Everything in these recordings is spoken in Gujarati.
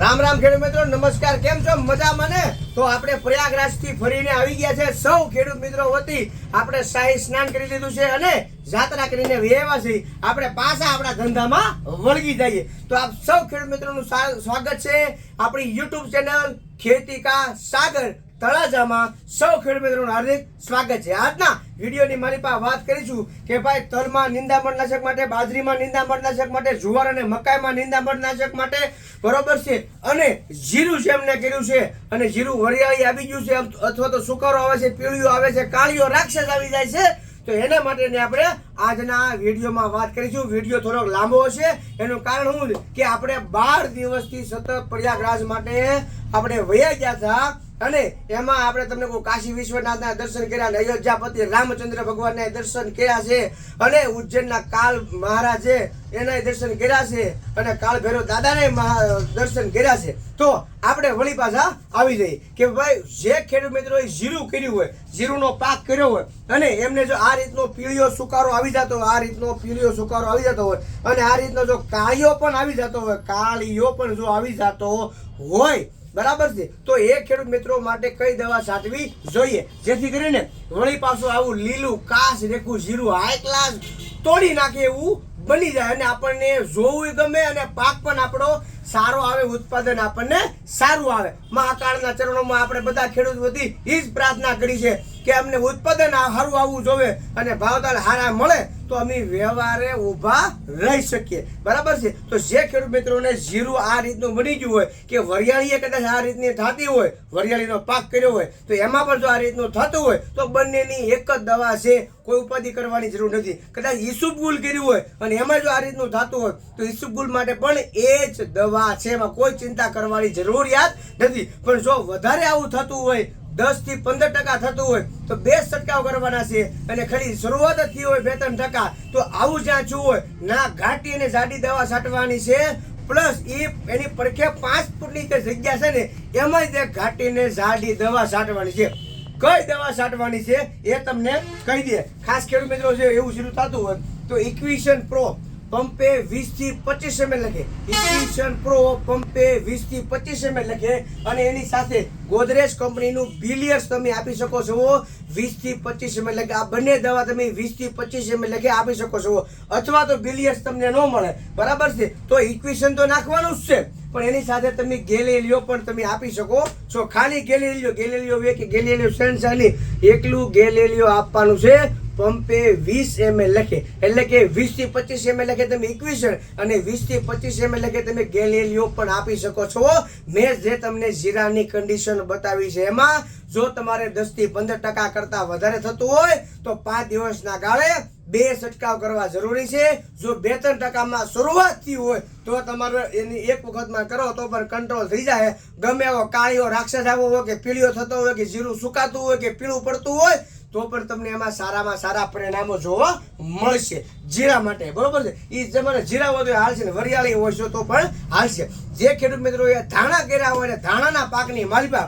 રામ રામ ખેડૂત મિત્રો, નમસ્કાર. કેમ છો? મજામાં ને? તો આપણે પ્રયાગરાજથી ફરીને આવી ગયા છે. સૌ ખેડૂત મિત્રો વતી આપણે શાહી સ્નાન કરી લીધું છે અને જાત્રા કરીને વેવા છીએ આપણે પાછા આપણા ધંધામાં વળગી જઈએ. તો આપ સૌ ખેડૂત મિત્રોનું સ્વાગત છે. આપણી યુટ્યુબ ચેનલ ખેતી કા સાગર તળાજામાં સૌ ખેડૂત મિત્રોનું હાર્દિક સ્વાગત છે. આજના વિડીયોની મારી પાસે વાત કરીશું કે ભાઈ, તલમાં નિંદામણ નાશક માટે, બાજરીમાં નિંદામણ નાશક માટે, જુવાર અને મકાઈમાં નિંદામણ નાશક માટે બરોબર છે? અને જીરું છે એમને કર્યું છે. અને જીરું વરિયાળી આવી ગયું છે અથવા તો સુકારો આવે છે, પીળીઓ આવે છે, કાળીઓ રાક્ષસ આવી જાય છે. તો એના માટેની આપણે આજના વિડીયોમાં વાત કરીશું. વીડિયો થોડોક લાંબો હશે. એનું કારણ છે કે આપણે બાર દિવસથી સતત પ્રયાગરાજ માટે આપણે વયા ગયા હતા. અને એમાં આપણે તમને કોઈ કાશી વિશ્વનાથના દર્શન કર્યા અને અયોધ્યાપતિ રામચંદ્ર ભગવાનના દર્શન કર્યા છે અને ઉજ્જૈનના કાલ મહારાજે એના દર્શન કર્યા છે અને કાળ ભૈરવ દાદાને દર્શન કર્યા છે. તો આપણે વળી પાછા આવી જઈએ કે ભાઈ, જે ખેડૂત મિત્રોએ જીરું કર્યું હોય, જીરુંનો પાક કર્યો હોય અને એમને જો આ રીતનો પીળિયો સુકારો આવી જતો હોય, આ રીતનો પીળિયો સુકારો આવી જતો હોય અને આ રીતનો જો કાળિયો પણ આવી જતો હોય, કાળિયો પણ જો આવી જતો હોય બરાબર છે? તો એ ખેડૂત મિત્રો માટે કઈ દવા છાંટવી જોઈએ? જેથી કરીને વળી પાછું આવું લીલું કાસ રેખું જીરું હાઈ ક્લાસ તોડી નાખે એવું બની જાય અને આપણને જોવું ગમે અને પાક પણ આપણો સારો આવે, ઉત્પાદન આપણને સારું આવે. મહાકાળના ચરણોમાં આપણે બધા ખેડૂત વતી એ જ પ્રાર્થના કરી છે કે અમને ઉત્પાદન સારું આવવું જોવે અને ભાવતાલ સારા મળે તો અમે વ્યવહારે ઊભા રહી શકીએ. બરાબર છે? તો જે ખેડૂત મિત્રોને જીરું આ રીતનું મળી ગયું હોય કે વરિયાળીએ કદાચ આ રીતની થતી હોય, વરિયાળીનો પાક કર્યો હોય, તો એમાં પણ જો આ રીતનું થતું હોય, તો બંનેની એક જ દવા છે, કોઈ ઉપાધિ કરવાની જરૂર નથી. કદાચ ઈસુબગુલ કર્યું હોય અને એમાં જો આ રીતનું થતું હોય, તો ઈસુબગુલ માટે પણ એ જ દવા છે. એમાં કોઈ ચિંતા કરવાની જરૂરિયાત નથી. પણ જો વધારે આવું થતું હોય દસથી પંદર ટકા થતું હોય તો બે છંટકાવ કરવાના છે. અને ખાલી શરૂઆત જ થઈ હોય બે ત્રણ ટકા, તો આવું જ્યાં છું હોય, ના ઘાટી અને જાડી દવા છાંટવાની છે. પ્લસ એ એની પડખે પાંચ ફૂટની જે જગ્યા છે ને એમાં તે ઘાટીને જાડી દવા છાંટવાની છે. કઈ દવા છાંટવાની છે એ તમને કહી દે. ખાસ ખેડૂત મિત્રો છે એવું શરૂ થતું હોય, તો ઇક્વિશન પ્રો પંપે વીસથી પચીસ એમએલ લખે. ઇક્વિશન પ્રો પંપે વીસથી પચીસ એમએલ લખે અને એની સાથે ગોદરેજ કંપનીનું બિલિયર્સ તમે આપી શકો છો. વીસથી પચીસ એમએલ લખે. આ બંને દવા તમે વીસથી પચીસ એમએલ લખે આપી શકો છો. અથવા તો બિલિયર્સ તમને ન મળે. બરાબર છે? તો ઇક્વિશન તો નાખવાનું જ છે. પણ એની સાથે તમે ગેલેલિયો પણ તમે આપી શકો છો. ખાલી ગેલેલિયો ગેલેલિયો વે કે ગેલેલિયો સેન્સાની એકલું ગેલેલિયો આપવાનું છે. પંપે વીસ એમએલ લખે. એટલે કે વીસથી પચીસ એમએલ લખે તમે ઇક્વિશન અને વીસથી પચીસ એમએલ લખે તમે ગેલેલિયો પણ આપી શકો છો. મેં જે તમને જીરાની કન્ડિશન બતાવી છે એમાં, જો તમારે દસથી પંદર ટકા કરતા વધારે થતું હોય, તો પાંચ દિવસના ગાળે બે છંટકાવ કરવા જરૂરી છે. જો બે ત્રણ ટકામાં શરૂઆત થઈ હોય, તો તમારે એની એક વખતમાં કરો તો પણ કંટ્રોલ થઈ જાય. ગમે એવો કાળીઓ રાક્ષસ આવ્યો હોય કે પીળીઓ થતો હોય કે જીરું સુકાતું હોય કે પીળું પડતું હોય તો પણ તમને એમાં સારામાં સારા પરિણામો જોવા મળશે. જીરા માટે, બરોબર છે? એ જમાને જીરા તો હાલશે ને, વરિયાળી હોય તો પણ હાલશે જે ખેડૂત મિત્રો એ ધાણા કર્યા હોય ને ધાણાના પાકની માલિપા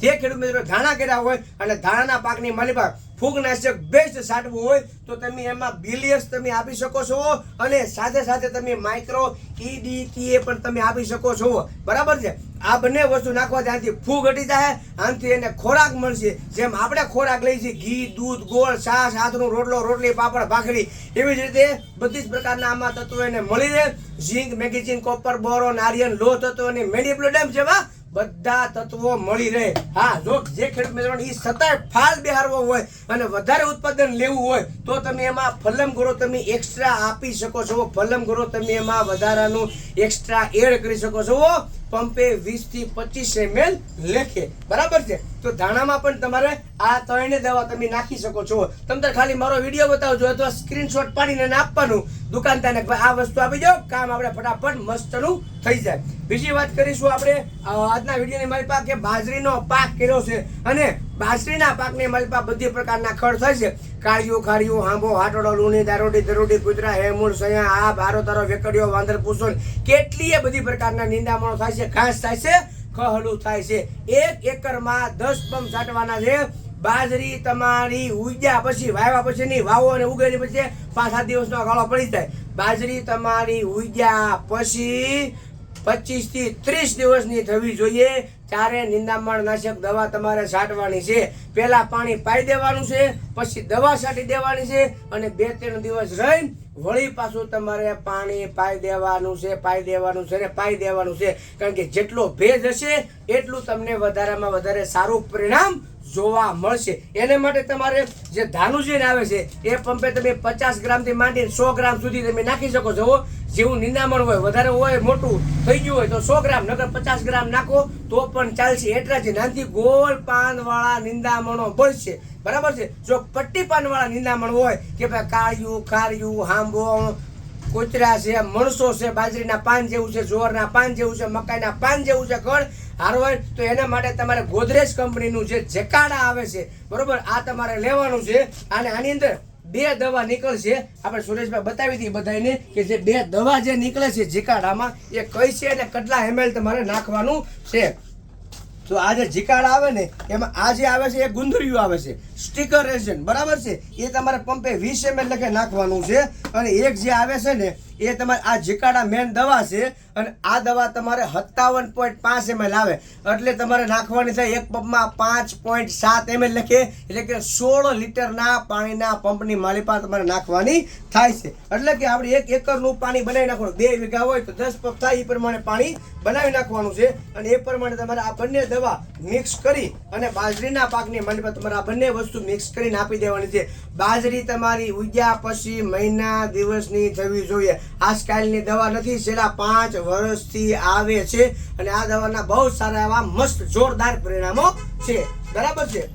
જે ખેડૂત મિત્રો ધાણા કર્યા હોય અને ધાણાના પાકની માલિપા ફૂગનાશક બેસ્ટ છાંટવું હોય તો તમે એમાં બિલિયસ તમે આપી શકો છો અને સાથે સાથે તમે માઇક્રો ઈડીટીએ પણ તમે આપી શકો છો. બરાબર છે? આ બંને વસ્તુ નાખવા ત્યાંથી ફૂગ હટી જાય, આનાથી એને ખોરાક મળશે. જેમ આપણે ખોરાક લઈએ છીએ, ઘી, દૂધ, ગોળ, છાશ, હાથનું રોટલો, રોટલી, પાપડ, ભાખરી, એવી જ રીતે બધી જ પ્રકારના આમાં તત્વો એને મળી રહે. Zinc, magazine, copper boron iron લો તત્વો અને મેડિપ્લોડેમ જેવા બધા તત્વો મળી રહે. હા જો જે ખેડૂત મિત્રોને એ સતાય ફાલ બિહારવો હોય અને વધારે ઉત્પાદન લેવું હોય, તો તમે એમાં ફલમ ગોરો તમે એક્સ્ટ્રા આપી શકો છો. ફલમ ગોરો તમે એમાં વધારાનું એક્સ્ટ્રા એડ કરી શકો છો. પંપે વીસથી પચીસ એમએલ લેખે. બરાબર છે? તો ધાણામાં પણ તમારે આ ત્રણે દવા તમે નાખી શકો છો. તમે ખાલી મારો વીડિયો બતાવજો અથવા સ્ક્રીનશોટ પાડીને આપવાનું. દુકાનદારને આ વસ્તુ આપી દો. કામ આપણે ફટાફટ મસ્તનું થઈ જાય. બીજી વાત કરીશું આપણે આજના વિડીયોની મારી પાસે બાજરીનો પાક કર્યો છે. અને બાજરીના પાકની મારી બધી પ્રકારના ખડ થાય છે. કાળિયું ખારિયું હાંભો, હાટડો, લૂણી, દારોડી દરોડી કુતરા હેમૂળ સયા, આ ભારો તારો વેકડીઓ, વાંદર પૂસણ કેટલીય બધી પ્રકારના નિંદામણો થાય છે. ઘાસ થાય છે ખહલું થાય છે. એક એકરમાં દસ પંપ છાંટવાના છે. બાજરી તમારી ઉગ્યા પછી, વાવ્યા પછી નહીં, વાવો અને ઉગેલી પછી પાંચ સાત દિવસનો ગાળો પડી જાય. બાજરી તમારી ઉગ્યા પછી પચીસથી ત્રીસ દિવસની થવી જોઈએ. ત્યારે નિંદામણ નાશક દવા તમારે છાંટવાની છે. પહેલા પાણી પાઈ દેવાનું છે, પછી દવા છાંટી દેવાની છે અને બે ત્રણ દિવસ રહી વળી પાછું તમારે પાણી પાઈ દેવાનું છે, પાઈ દેવાનું છે ને પાઈ દેવાનું છે. કારણ કે જેટલો ભેજ હશે, એટલું તમને વધારેમાં વધારે સારું પરિણામ જોવા મળશે. એને માટે તમારે જે ધાનુજીન આવે છે, એ પંપે તમે પચાસ ગ્રામથી માંડીને સો ગ્રામ સુધી તમે નાખી શકો છો. જેવું નિંદામણ હોય, વધારે હોય, મોટું થઈ ગયું હોય તો સો ગ્રામ નગર પચાસ ગ્રામ નાખો, તો પણ ચાલશે. એટલા જ નાનથી ગોળ પાન વાળા નિંદામણો બળશે બરાબર છે? જો પટ્ટી પાન વાળા નિંદામણ હોય કે ભાઈ કાળિયું, ખારિયું હાંભો કોચરા છે, મણસો છે, બાજરીના પાન જેવું છે જોરના પાન જેવું છે, મકાઈના પાન જેવું છે ગળ હારવાય, તો એના માટે તમારે ગોદરેજ કંપનીનું જે જેકાડા આવે છે, બરોબર, આ તમારે લેવાનું છે. અને આની અંદર બે દવા નીકળશે. આપણે સુરેશભાઈ બતાવી હતી બધાને કે જે બે દવા જે નીકળે છે જીકાડામાં, એ કઈ છે અને કેટલા એમએલ તમારે નાખવાનું છે. તો આ જે જીકાડા આવે ને, એમાં આ જે આવે છે, એ ગુંદરિયું આવે છે. Sticker resin. બરાબર છે? એ તમારે પંપે વીસ એમએલ લખે નાખવાનું છે. અને એક જે આવે છે ને, એ તમારે આ જીકાડા મેન દવા છે. અને આ દવા તમારે સત્તાવન પોઈન્ટ પાંચ એમએલ આવે. એટલે તમારે નાખવાની થાય એક પંપમાં પાંચ પોઈન્ટ સાત એમએલ લખે. એટલે કે સોળ લીટરના પાણીના પંપની માલિપા તમારે નાખવાની થાય છે. એટલે કે આપણે એક એકરનું પાણી બનાવી નાખવાનું. બે વીઘા હોય તો દસ પંપ થાય, એ પ્રમાણે પાણી બનાવી નાખવાનું છે. અને એ પ્રમાણે તમારે આ બંને દવા મિક્સ કરી અને બાજરીના પાકની માલિપા તમારે આ બંને વસ્તુ મિક્સ કરીને આપી દેવાની છે. બાજરી તમારી ઉગ્યા પછી મહિના દિવસની થવી જોઈએ. આજકાલની દવા નથી. છેલ્લા પાંચ વર્ષથી આવે છે અને આ દવાના બહુ સારા એવા મસ્ત જોરદાર પરિણામો છે. બરાબર છે?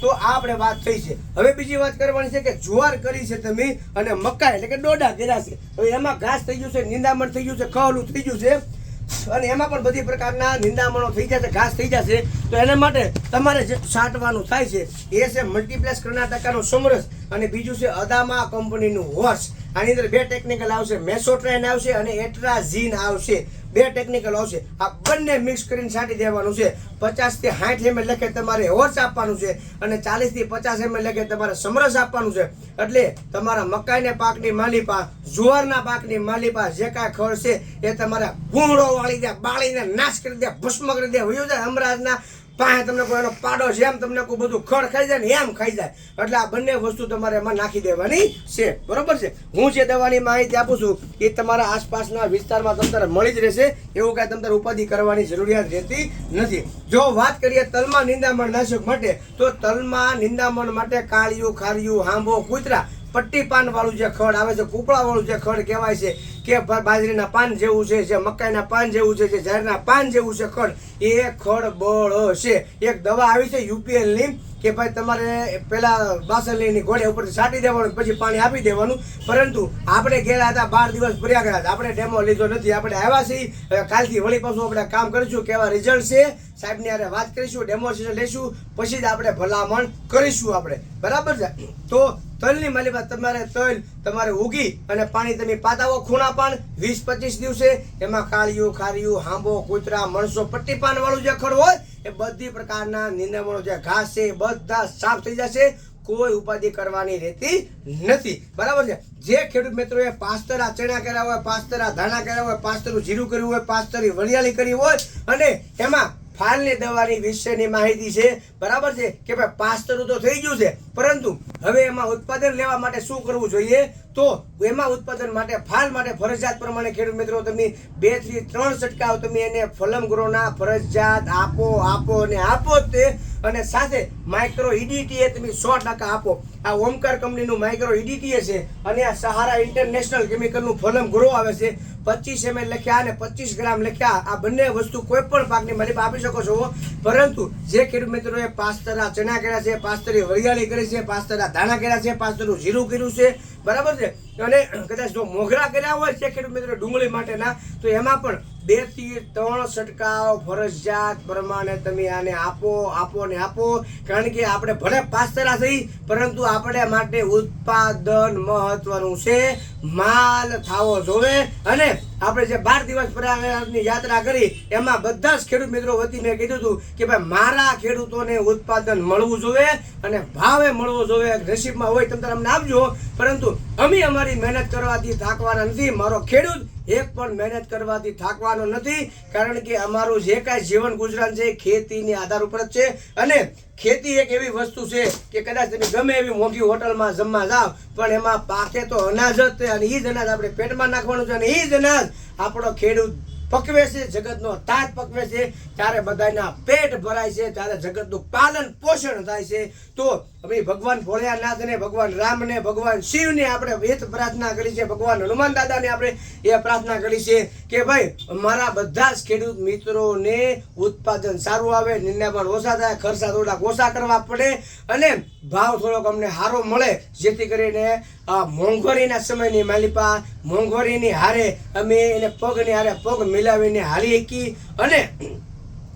તો આ આપણે વાત થઈ છે. હવે બીજી વાત કરવાની છે કે જુવાર કરી છે તમે અને મકાઈ એટલે કે ડોડા કર્યા છે. હવે એમાં ઘાસ થઈ ગયું છે, નિંદામણ થઈ ગયું છે ખવલું થઈ ગયું છે. અને એમાં પણ બધી પ્રકારના નિંદામણો થઈ જશે, ઘાસ થઈ જશે. તો એના માટે તમારે જે છાંટવાનું થાય છે, એ છે મલ્ટીપ્લેસ કર્ણાટકાનો સમરસ અને બીજું છે અદામા કંપનીનું હોર્સ આની અંદર બે ટેકનિકલ આવશે મેસોટ્રેન આવશે અને એટ્રાઝીન આવશે. બે ટેકનિકલ આવશે. આ બંને મિક્સ કરીને છાંટી દેવાનું છે. પચાસથી સાઠ એમએલ લખે તમારે હોર્સ આપવાનું છે અને ચાલીસથી પચાસ એમએલ લખે તમારે સમરસ આપવાનું છે. એટલે તમારા મકાઈને પાકની માલિપા, જુવારના પાકની માલિપા જે કાંઈ ખડ છે એ તમારે ભૂંગળો વાળી દે, બાળીને નાશ કરી દે, ભસ્મ કરી દે હમણાંના પાસે તમને કોઈ એનો પાડો છે એમ, તમને કોઈ બધું ખડ ખાઈ જાય ને એમ ખાઈ જાય. એટલે આ બંને વસ્તુ તમારે એમાં નાખી દેવાની છે. બરોબર છે? હું જે દવાની માહિતી આપું છું, એ તમારા આસપાસના વિસ્તારમાં તમને મળી જ રહેશે. એવું કાંઈ તમારે ઉપાધિ કરવાની જરૂરિયાત રહેતી નથી. જો વાત કરીએ તલમાં નિંદામણ નાશક માટે, તો તલમાં નિંદામણ માટે કાળિયું, ખારિયું, હાંભો, કૂતરા, પટ્ટી પાન વાળું જે ખડ આવે છે કૂપળા વાળું જે ખડ કહેવાય છે કે બાજરીના પાન જેવું છે, જે મકાઈના પાન જેવું છે, જે ઝાડના પાન જેવું છે, ખડ. એ ખડ બળ છે. એક દવા આવી છે યુપીએલની કે ભાઈ તમારે પેલા લઈને ઘોડે ઉપરથી છાંટી દેવાનું, પછી પાણી આપી દેવાનું. પરંતુ આપણે ગયેલા હતા, બાર દિવસ પ્રયાગરાજ આપણે ડેમો લીધો નથી. આપણે આવ્યા છીએ. કાલથી વળી પાછું આપણે કામ કરીશું કેવા રિઝલ્ટ છે. સાહેબની અરે વાત કરીશું ડેમોન્સ્ટ્રેશન લઈશું પછી જ આપણે ભલામણ કરીશું આપણે. બરાબર છે? તો તલની માલિકા તમારે તલ, તમારે ઉગી અને પાણી તમે પાતાવો ખૂણા પાન વીસ પચીસ દિવસે. એમાં કાળિયું ખારિયું હાંબો કૂતરા, મણસો પટ્ટી પાન વાળું જે ખડ હોય એ બધી પ્રકારના નિંદામણો જે ઘાસ છે બધા સાફ થઈ જશે. કોઈ ઉપાધિ કરવાની રહેતી નથી. બરાબર છે? જે ખેડૂત મિત્રોએ પાસ્તરા ચણા કર્યા હોય, પાસ્તરા ધાણા કર્યા હોય, પાસ્તરું જીરું કર્યું હોય, પાસ્તરી વરિયાળી કરી હોય અને એમાં ફાલની દવાની વિશેની માહિતી છે. બરાબર છે? કે ભાઈ પાસ્તરું તો થઈ ગયું છે. પરંતુ હવે એમાં ઉત્પાદન લેવા માટે શું કરવું જોઈએ? તો એમાં ઉત્પાદન માટે, ફાલ માટે ફરજિયાત પ્રમાણે ખેડૂત મિત્રો, તમે બેથી ત્રણ છંટકાવ, તમે એને ફલમ ગ્રોના ફરજિયાત આપો આપો અને આપો તે. અને સાથે માઇક્રો ઈડીટીએ તમે સો ટકા આપો. આ ઓમકાર કંપનીનું માઇક્રો ઈડીટીએ છે અને આ સહારા ઇન્ટરનેશનલ કેમિકલનું ફલમ ગ્રો આવે છે. પચીસ એમએલ લખ્યા અને પચીસ ગ્રામ લખ્યા, આ બંને વસ્તુ કોઈ પણ પાકની માલિક આપી શકો છો. પરંતુ જે ખેડૂત મિત્રોએ પાસ્તરા ચણા કર્યા છે, પાસ્તરી વરિયાળી કરી છે, પાસ્તરા ધાણા કર્યા છે, પાસ્તરું જીરું કર્યું છે બરાબર છે? અને કદાચ જો મોગરા કર્યા હોય છે ખેડૂત મિત્રો ડુંગળી માટેના, તો એમાં પણ બેથી ત્રણ છંટકાવ ફરજિયાત પ્રમાણે તમે આને આપો આપો ને આપો. કારણ કે આપણે ભલે પાસ્તરા થઈ પરંતુ આપણે માટે ઉત્પાદન મહત્વનું છે. માલ થાવો જોવે. અને આપણે જે બાર દિવસ પ્રયાગરાજની યાત્રા કરી, એમાં બધા જ ખેડૂત મિત્રો વતી મેં કીધું હતું કે ભાઈ, મારા ખેડૂતોને ઉત્પાદન મળવું જોઈએ અને ભાવે મળવો જોઈએ નસીબમાં હોય તમે અમને આપજો. પરંતુ અમે અમારી મહેનત કરવાથી થાકવાના નથી. મારો ખેડૂત એક પણ મહેનત કરવાથી થાકવાનો નથી, કારણ કે અમારું જે કાંઈ જીવન ગુજરાન છે ખેતીની આધાર ઉપર જ છે. અને ખેતી એક એવી વસ્તુ છે કે કદાચ તમે ગમે એવી મોંઘી હોટલમાં જમવા જાઓ, પણ એમાં પાકે તો અનાજ જ છે અને એ જ અનાજ આપણે પેટમાં નાખવાનું છે અને એ જ અનાજ આપણો ખેડૂત પકવે છે, જગતનો તાજ પકવે છે. ત્યારે બધાના પેટ ભરાય છે, ત્યારે જગતનું પાલન પોષણ થાય છે. તો અમે ભગવાન ભોળિયાનાથને, ભગવાન રામને, ભગવાન શિવને આપણે વેત પ્રાર્થના કરી છે. ભગવાન હનુમાન દાદાને આપણે એ પ્રાર્થના કરી છે કે ભાઈ મારા બધા જ ખેડૂત મિત્રોને ઉત્પાદન સારું આવે નિર્ણયમાં ઓછા થાય, ખર્ચા થોડાક ઓછા કરવા પડે. અને ભાવ થોડોક અમને સારો મળે, જેથી કરીને આ મોંઘવારીના સમયની માલિપા, મોંઘવારીની હારે અમે એને પગની હારે પગ મિલાવીને હારી શકી અને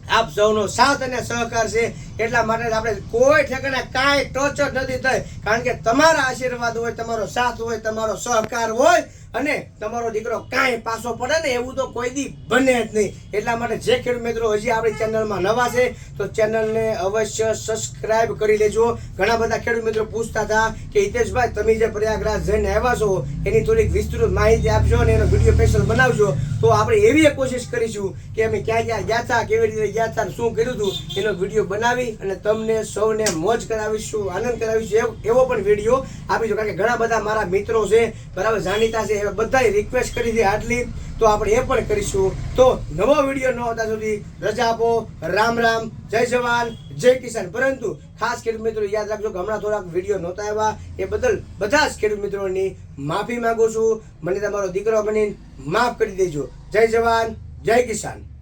આપ સૌનો સાથ અને સહકાર છે એટલા માટે આપણે કોઈ ઠેકાણે કાંઈ ટોચ જ નથી થઈ. કારણ કે તમારા આશીર્વાદ હોય, તમારો સાથ હોય, તમારો સહકાર હોય અને તમારો દીકરો કાંઈ પાછો પડે ને એવું તો કોઈ દી બને જ નહીં. એટલા માટે જે ખેડૂત મિત્રો હજી આપણી ચેનલમાં નવા છે, તો ચેનલને અવશ્ય સબસ્ક્રાઇબ કરી લેજો. ઘણા બધા ખેડૂત મિત્રો પૂછતા હતા કે, હિતેશભાઈ, તમે જે પ્રયાગરાજ જઈને આવ્યા છો, એની થોડીક વિસ્તૃત માહિતી આપજો અને એનો વીડિયો સ્પેશિયલ બનાવજો. તો આપણે એવી કોશિશ કરીશું કે અમે ક્યાં ક્યાં ગયા હતા, કેવી રીતે ગયા હતા શું કર્યું હતું, એનો વીડિયો બનાવી અને તમને સૌને મોજ કરાવીશું, આનંદ કરાવીશું, એવો- એવો પણ વીડિયો આપીશું કારણ કે ઘણા બધા મારા મિત્રો છે, બરાબર, જાણીતા છે એ બધાએ રિક્વેસ્ટ કરી છે આટલી. તો આપણે એ પણ કરીશું. તો નવો વીડિયો ન આવતા સુધી રજા આપો. રામ રામ, જય જવાન, જય કિસાન. પરંતુ ખાસ ખેડૂત મિત્રો યાદ રાખજો કે હમણાં થોડાક વીડિયો નહોતા આવ્યા. એ બદલ બધા જ ખેડૂત મિત્રોની માફી માંગુ છું. મને તમારો દીકરો બની માફ કરી દેજો. જય જવાન, જય કિસાન.